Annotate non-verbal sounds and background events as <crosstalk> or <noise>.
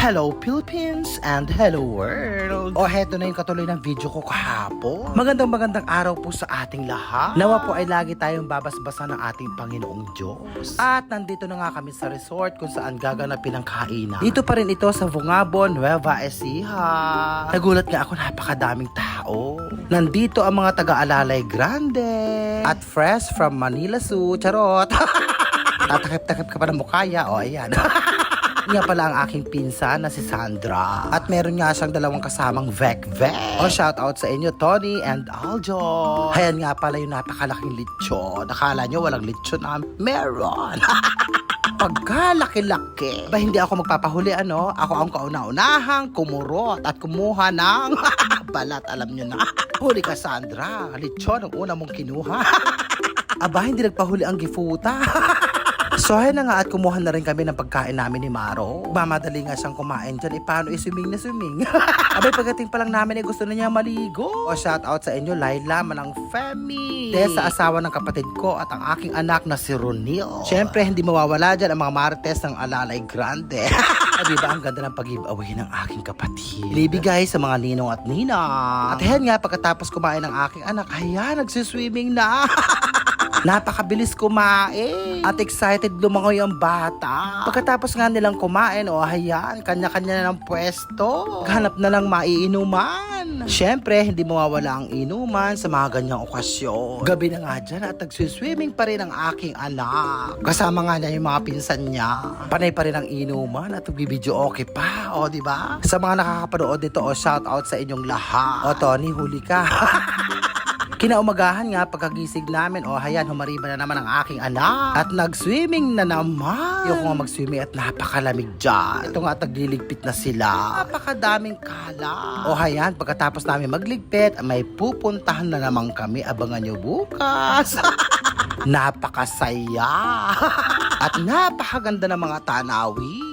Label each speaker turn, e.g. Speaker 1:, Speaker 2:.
Speaker 1: Hello Philippines and hello world! O heto na yung katuloy ng video ko kahapon. Magandang magandang araw po sa ating lahat. Nawa po ay lagi tayong babasbasan ng ating Panginoong Diyos. At nandito na nga kami sa resort kung saan gaganapin ang kainan. Dito pa rin ito sa Vungabon, Nueva Ecija. Nagulat nga ako napakadaming tao. Nandito ang mga taga-alalay grande. At fresh from Manila Zoo. Charot! <laughs> Tatakip-takip ka pa ng mukaya. O, ayan. <laughs> nga pala ang aking pinsan na si Sandra. At meron nga siyang dalawang kasamang Vec Vec. O shout out sa inyo, Tony and Aljo. Ayan nga pala yung napakalaking lechon. Nakala nyo walang lechon na meron. <laughs> Pagkalaki-laki. Ba hindi ako magpapahuli ano? Ako ang kauna-unahang kumurot at kumuha ng <laughs> balat. Alam nyo na. <laughs> Huli ka Sandra. Lechon ang una mong kinuha. Aba, hindi nagpahuli ang gifuta. So ayun na nga at kumuha na rin kami ng pagkain namin ni Maro. Mamadali nga siyang kumain dyan. Eh paano isuming na suming? <laughs> Abay pagdating pa lang namin eh gusto na niya maligo. O shout out sa inyo Laila Manang Femi. Dahil sa asawa ng kapatid ko at ang aking anak na si Ronil. Siyempre hindi mawawala dyan ang mga marites ng Alalay Grande. <laughs> Ah, diba ang ganda ng pag-giveaway ng aking kapatid? Ibibigay sa mga ninong at nina. At ayan nga pagkatapos kumain ng aking anak, ayan nagsiswimming na. <laughs> Napakabilis kumain. At excited lumangoy ang bata. Pagkatapos nga nilang kumain, o oh, ayan, kanya-kanya na ng pwesto. Hanap na lang maiinuman. Siyempre, hindi mawawala ang inuman sa mga ganyang okasyon. Gabi na nga dyan at nagsiswimming pa rin ang aking anak. Kasama nga niya yung mga pinsan niya. Panay pa rin ang inuman at video okay pa, o di ba? Sa mga nakakapanood dito, o shout out sa inyong lahat. O Tony, huli ka. <laughs> Kinaumagahan nga pagkagisig namin, oh hayan, humariba na naman ang aking anak. At nag-swimming na naman. Yung nga mag-swimming at napakalamig dyan. Ito nga, tagliligpit na sila. Napakadaming kala. Oh hayan, pagkatapos namin magligpit, may pupuntahan na naman kami. Abangan nyo bukas. <laughs> Napakasaya. <laughs> At napakaganda ng mga tanawin.